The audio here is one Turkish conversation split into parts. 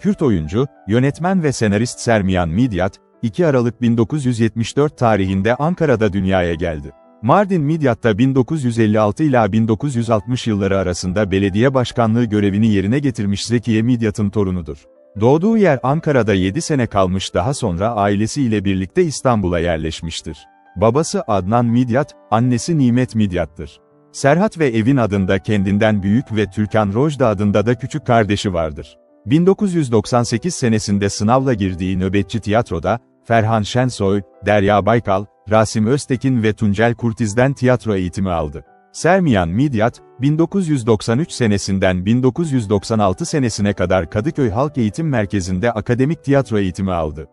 Kürt oyuncu, yönetmen ve senarist Sermiyan Midyat, 2 Aralık 1974 tarihinde Ankara'da dünyaya geldi. Mardin Midyat'ta 1956 ila 1960 yılları arasında belediye başkanlığı görevini yerine getirmiş Zekiye Midyat'ın torunudur. Doğduğu yer Ankara'da 7 sene kalmış daha sonra ailesiyle birlikte İstanbul'a yerleşmiştir. Babası Adnan Midyat, annesi Nimet Midyat'tır. Serhat ve Evin adında kendinden büyük ve Türkan Rojda adında da küçük kardeşi vardır. 1998 senesinde sınavla girdiği nöbetçi tiyatroda, Ferhan Şensoy, Derya Baykal, Rasim Öztekin ve Tuncel Kurtiz'den tiyatro eğitimi aldı. Sermiyan Midyat, 1993 senesinden 1996 senesine kadar Kadıköy Halk Eğitim Merkezi'nde akademik tiyatro eğitimi aldı.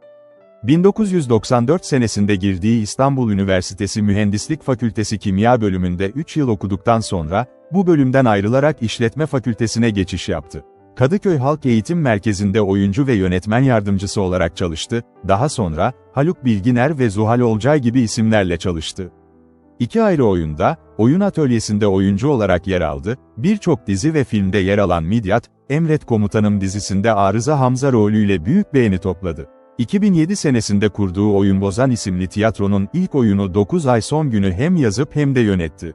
1994 senesinde girdiği İstanbul Üniversitesi Mühendislik Fakültesi Kimya bölümünde 3 yıl okuduktan sonra, bu bölümden ayrılarak İşletme Fakültesine geçiş yaptı. Kadıköy Halk Eğitim Merkezi'nde oyuncu ve yönetmen yardımcısı olarak çalıştı, daha sonra, Haluk Bilginer ve Zuhal Olcay gibi isimlerle çalıştı. İki ayrı oyunda, oyun atölyesinde oyuncu olarak yer aldı, birçok dizi ve filmde yer alan Midyat, Emret Komutanım dizisinde Arıza Hamza rolüyle büyük beğeni topladı. 2007 senesinde kurduğu Oyun Bozan isimli tiyatronun ilk oyunu 9 ay son günü hem yazıp hem de yönetti.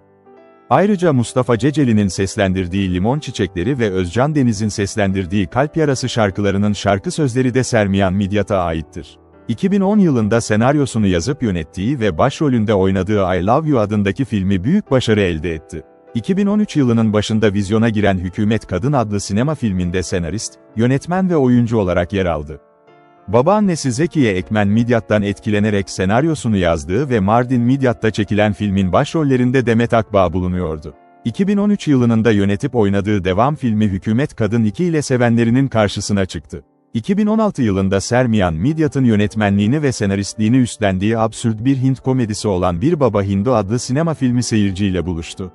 Ayrıca Mustafa Ceceli'nin seslendirdiği Limon Çiçekleri ve Özcan Deniz'in seslendirdiği Kalp Yarası şarkılarının şarkı sözleri de Sermiyan Midyat'a aittir. 2010 yılında senaryosunu yazıp yönettiği ve başrolünde oynadığı I Love You adındaki filmi büyük başarı elde etti. 2013 yılının başında vizyona giren Hükümet Kadın adlı sinema filminde senarist, yönetmen ve oyuncu olarak yer aldı. Babaannesi Zekiye Ekmen Midyat'tan etkilenerek senaryosunu yazdığı ve Mardin Midyat'ta çekilen filmin başrollerinde Demet Akbağ bulunuyordu. 2013 yılının da yönetip oynadığı devam filmi Hükümet Kadın 2 ile sevenlerinin karşısına çıktı. 2016 yılında Sermiyan Midyat'ın yönetmenliğini ve senaristliğini üstlendiği absürt bir Hint komedisi olan Bir Baba Hindu adlı sinema filmi seyirciyle buluştu.